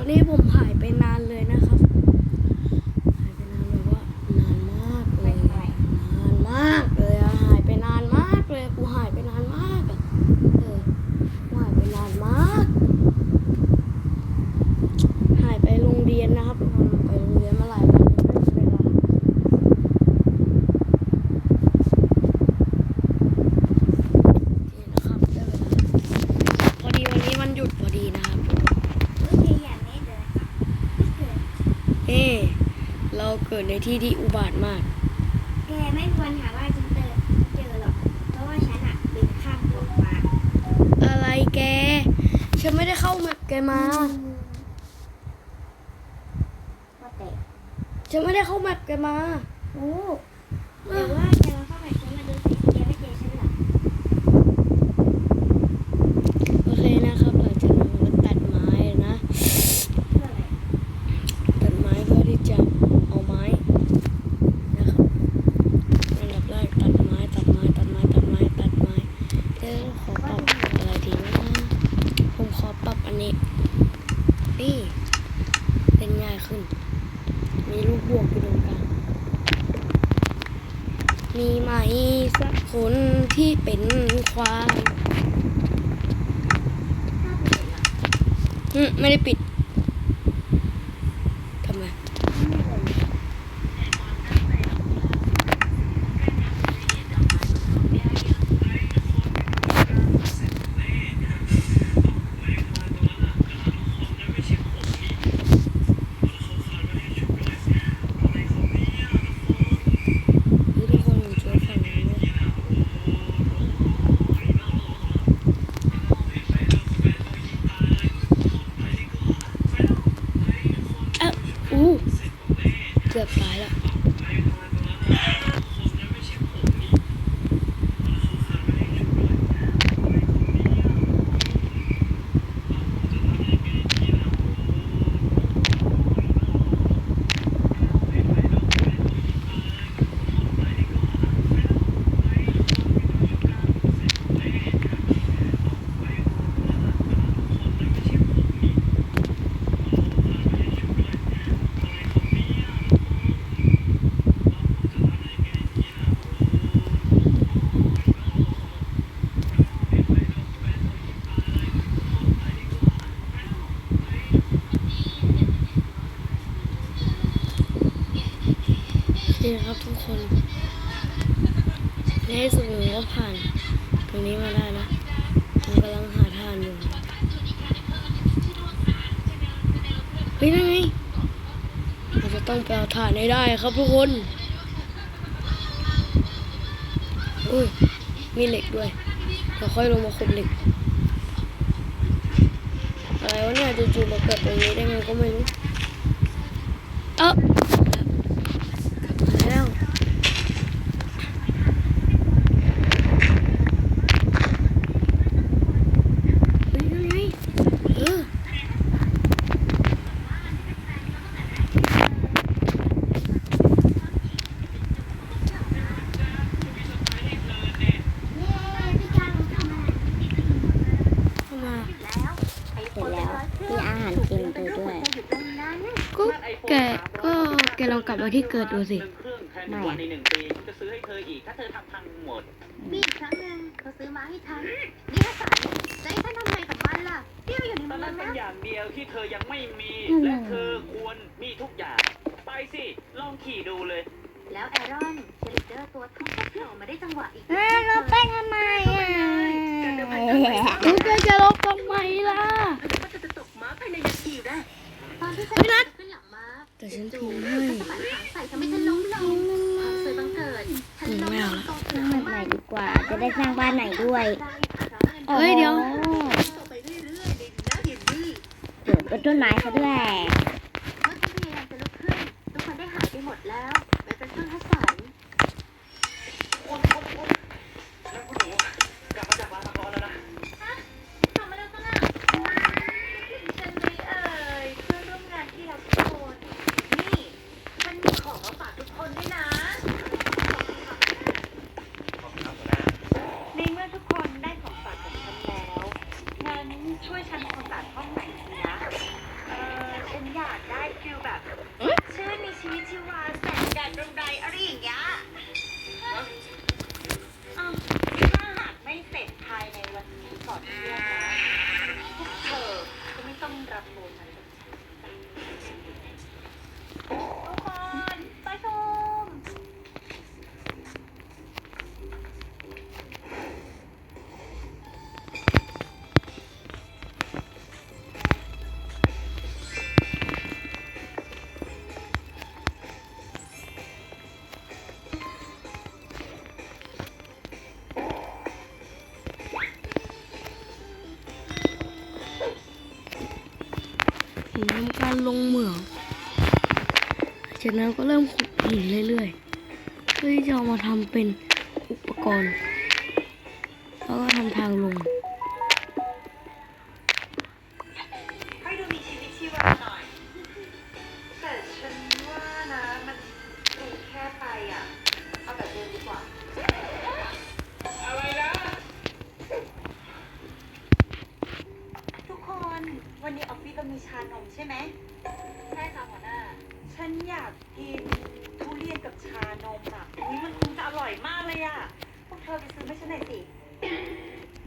อนนี้ผมหายไปนานเลยนะครับ หายไปนานแบบว่านานมากเลย นานมากเลยอะหายไปนานมากเลย กูหายไปนานมากอะเออกูหายไปนานมาก หายไปโรงเรียนนะครับทุกคนไปโรงเรียนมาหลายวันเลยไม่เป็นเวลานี่นะครับได้เวลาพอดีวันนี้วันหยุดพอดีนะครับทุกคน เฮ้ เราเกิดในที่ที่อุบาทมาก แกไม่ควรหาว่าฉันเจอเจอหรอก เพราะว่าฉันอะบินข้ามเกาะมาอะไรแก ฉันไม่ได้เข้ามาแกมา ว่าแต่ฉันไม่ได้เข้ามาแกมา โอ้แต่ว่าแกลองเข้ามาฉันมาดูสิแกไม่เจอฉันหรอก โอเคนะครับหลังจากนั้นเราตัดไม้นะ เพื่ออะไร ตัดไม้เพื่อที่จะเอาไม้นะครับอันดับแรกตัดไม้ตัดไม้ตัดไม้ตัดไม้ตัดไม้เดี๋ยวขอปรับอะไรดีนะผมขอปรับอันนี้นี่เป็นง่ายขึ้น มีลูกบวกอยู่ตรงกลางมีไหม สักคนที่เป็นควายไม่ได้ปิด ทำไม นี่ทุกคนอยู่ช่วยฝั่งนี้ด้วยเอ้าอู้เกือบตายแล้ว นี่นะครับทุกคนในที่สุดหนูก็ผ่าน ตรงนี้มาได้นะผมกำลังหาทานอยู่ เฮ้ยนั่นไงเราจะต้องไปเอาถ่านให้ได้ครับทุกคนอุ้ย มีเหล็กด้วยเราค่อยลงมาขุดเหล็กอะไรวะเนี่ยจู่ๆมาเกิดตรงนี้ได้ไงก็ไม่รู้ เอ้ากลับมาแล้วเฮ้ยนั่นไงเออ เย้พี่การทำอะไร เข้ามา แล้วไอ้คนแล้วมีอาหารเต็มตัวด้วยก็แกก็แกลองกลับมาที่เกิดดูสิหนึ่งเครื่องแทนหนึ่งวันในหนึ่งปีจะซื้อให้เธออีกถ้าเธอทำพังหมดมีอีกครั้งหนึ่งเขาซื้อมาให้ฉันนี่ถ้าสารจะให้ฉันทำไงกับมันล่ะที่เราอยู่ในตอนเมือนั้งนเป็นนะอย่างเดียวที่เธอยังไม่มี และเธอควรมีทุกอย่าง ไปสิลองขี่ดูเลย แล้วแอรอนเชลิเดอร์ตัวท็อปก็โผล่มาได้จังหวะอีกอ่าเราไปทำไมอะรู้แกจะลบทำไมล่ะ ก็จะตกม้าภายในนาทีแรก ตอนที่ฉันไม่นัดขึ้นหลังม้าแต่ฉันจู่ถูกๆให้ก็สะบัดหางใส่ทำให้ฉันล้มลงความสวยบังเกิดฉันล้มลงตรงพื้นทำใหม่ดีกว่า จะได้สร้างบ้านใหม่ด้วยเฮ้ยเดี๋ยวต่อไปเรื่อยๆในน้าเดียนนี่เกิดบนต้นไม้เขาด้วย ลงเหมืองจากนั้นก็เริ่มขุดหินเรื่อยๆ เพื่อที่จะเอามาทำเป็นอุปกรณ์ แล้วก็ทำทางลงให้ดูมีชีวิตชีวาหน่อยแต่ฉันว่านะมันดูแค่ไปอะเอาแบบเดิมดีกว่าอะไรนะทุกคนวันนี้ออฟฟิศเรามีชานมใช่ไหมใช่ค่ะหัวหน้า ฉันอยากกินทุเรียนกับชานมอะอุ้ยมันคงจะอร่อยมากเลยอะ พวกเธอไปซื้อไม่ฉันหน่อยสิ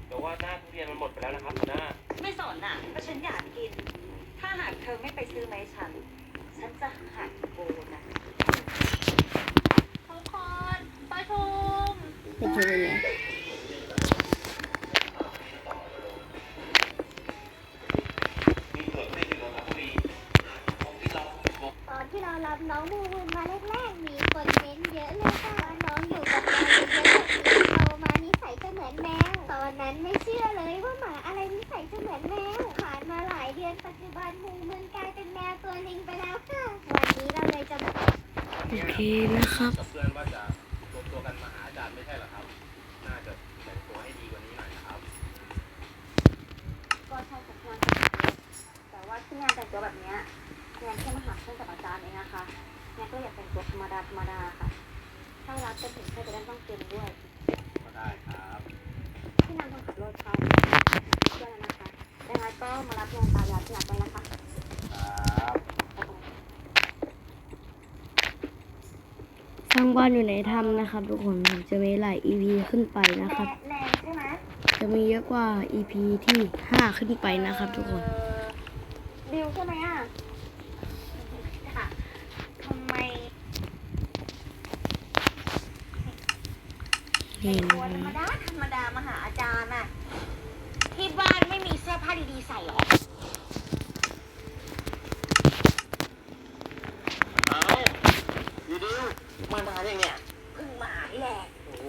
แต่ว่าหน้าทุเรียนมันหมดไปแล้วนะครับหน้า ไม่สนอะเพราะฉันอยากกิน ถ้าหากเธอไม่ไปซื้อมาให้ฉัน ฉันจะหักโบนะทุกคนประชุม ไม่เจอเลย มีเผือกไม่ถึงหรอกครับพี่ของที่เรา ตอนที่เรารับน้องมูมูมาแรกๆ มีคนเม้นเยอะเลยค่ะว่าน้องอยู่กับเราเยอะๆโตมานิสัยก็เหมือนแมว ตอนนั้นไม่เชื่อเลยว่าหมาอะไรนิสัยจะเหมือนแมว ผ่านมาหลายเดือนปั จจุบันมูมูกลายเป็นแมวตัวลิงไปแล้วค่ะ วันนี้เราเลยจะมาโอเคนะครับ กับเพื่อนว่าจะรวมตัวกันมาหาอาจารย์ไม่ใช่เหรอครับ น่าจะแต่งตัวให้ดีกว่านี้หน่อยนะครับ ก็ใช่สมควรแต่ว่าที่งานแต่งตัวแบบเนี้ยงานแค่มาหาเพื่อนกับอาจารย์เองนะคะงานก็อยากแต่งตัวธรรมดาธรรมดาค่ะ ถ้ารักกันถึงแค่จะได้ต้องเต็มด้วย ก็ได้ครับ ที่นำคนขับรถเขา มารับงานตามยาที่นัดไว้นะคะครับสร้างบ้านอยู่ในถ้ำนะครับทุกคนผมจะมีหลาย EP ขึ้นไปนะครับ แรงใช่ไหมจะมีเยอะกว่า EP ที่ 5 ขึ้นไปนะครับ ทุกคนเอ่อบิวใช่ไหมอะค่ะทำไมนี่ตัวธรรมดาธรรมดามาหาอาจารย์อะ ที่บ้านไม่มีเสื้อผ้า ดีๆใส่หรอเอาอยู่ดิวมานานยังเนี่ย เพิ่งมานี่แหละโอ้โห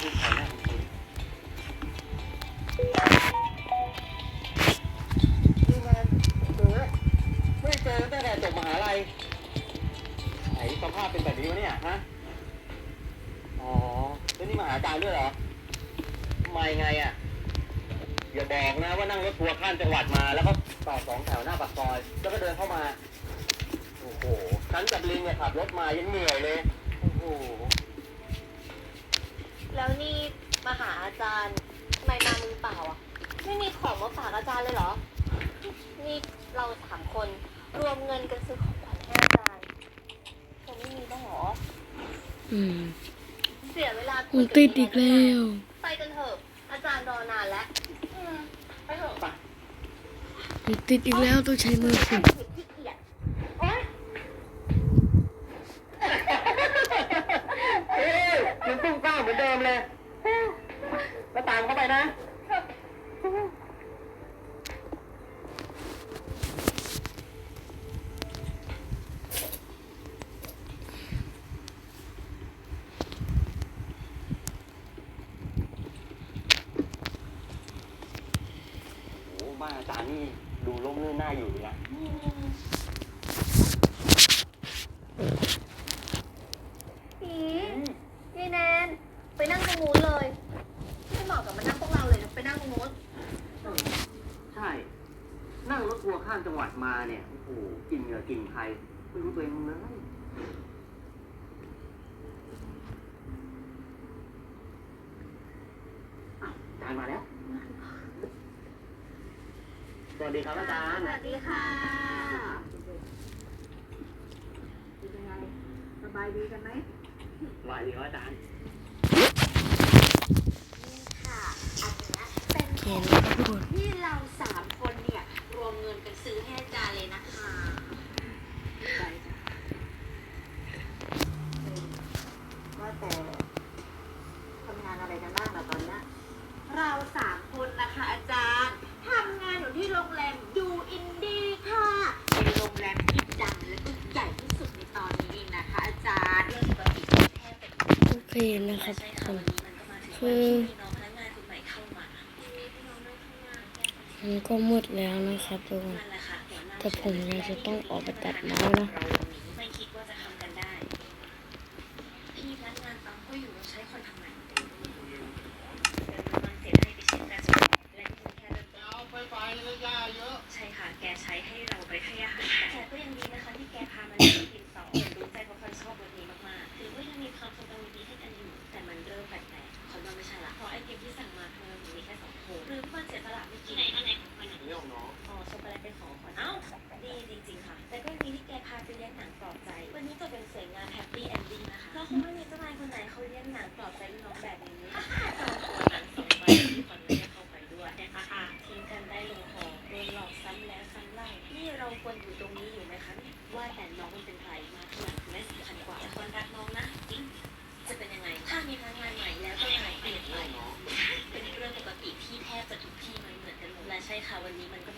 พูดใครแน่จริงนี่มันเออไม่เจอตั้งแต่จบมหาลัยไหนสภาพเป็นแบบนี้วะเนี่ยฮะ อ๋อแล้วนี่มาหาอาจารย์ด้วยเหรอ มายังไงอะ อย่าบอกนะว่านั่งรถทัวร์ข้ามจังหวัดมา แล้วก็ต่อสองแถวหน้าปากซอย แล้วก็เดินเข้ามา โอ้โหฉันกับลิงเนี่ยขับรถมายังเหนื่อยเลย โอ้โห แล้วนี่มาหาอาจารย์ทำไมมามือเปล่าอะ ไม่มีของมาฝากอาจารย์เลยเหรอ นี่เราสามคนรวมเงินกันซื้อของขวัญให้อาจารย์คงไม่มีบ้างเหรอ อืมเสียเวลาคุมัยนบติดอีกแล้ว ไปกันเถอะ อาจารย์รอนานแล้วอืม ไปเถอะมันติดอีกแล้วต้องใช้มือฝึกขี้เกียจโอ๊ยเฮ้ยยังตุ้งก้าวเหมือนเดิมเลยก็ตามเข้าไปนะ โอ้บ้านอาจารย์นี่ดูร่มรื่นน่าอยู่เลยนะผีพี่แนนไปนั่งตรงนู้นเลย ไม่เหมาะกับมานั่งพวกเราเลยนะไปนั่งตรงนู้นใช่ นั่งรถทัวร์ข้ามจังหวัดมาเนี่ย โอ้โหกลินเหงื่อกลินใครไม่รู้ตัวเองเลย อ้าวอาจารย์มาแล้ว ส วัสดีครับอาจารย์สวัสดีค่ะ เป็นยังไง สบายดีกันไหมสวัสดีครับอาจารย์นี่ค่ะ อันเนี้ยเป็นโอเคของนะครับทุกคนที่เราสาม มันก็มืดแล้วนะครับทุกคนแต่ผมยังจะต้องออกไปตัดไม้นะใช่ค่ะ แกใช้ให้เราไปให้อาหารแต่ก็ยังดีนะคะที่แกพามัน ค่ะวันนี้มันก็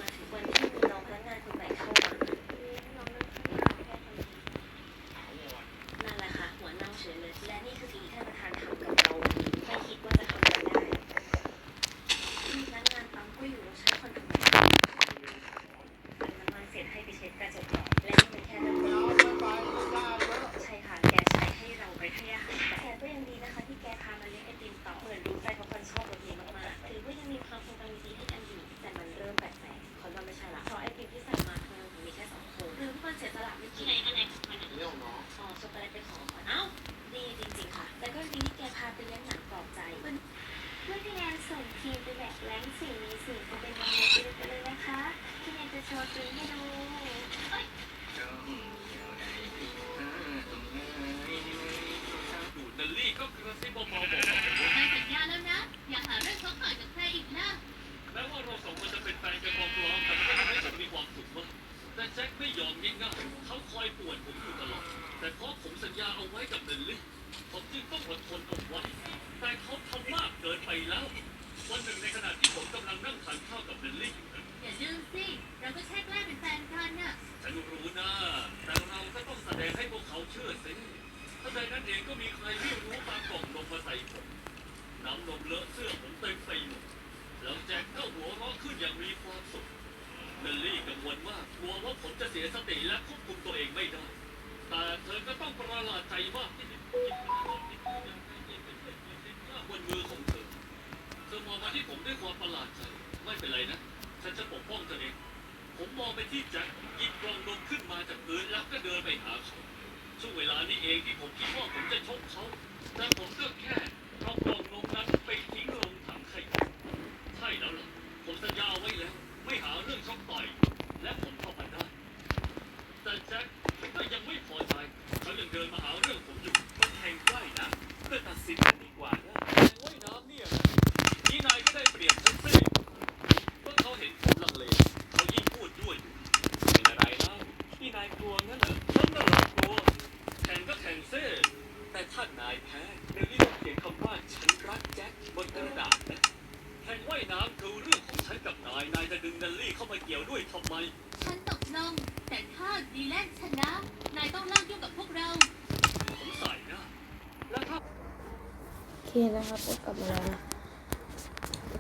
说明。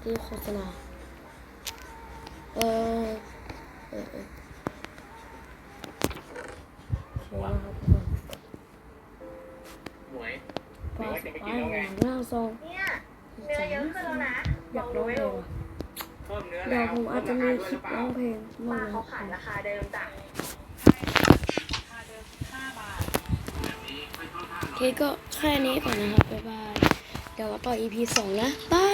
กี้โฆษณา เออเออออนะครับหวยปลาสุดท้าองหน้ซงเนื้อเยอะขึ้นแล้วนะอยากร้เพงเดี๋ยวผมอาจจะมีคลิปร้องเพลงมาเขาขายราคาเดิมจ้ะโอเคก็แค่นี้ก่อนนะครับ บ๊ายบาย เดี๋ยวเราต่อ EP สองนะ บาย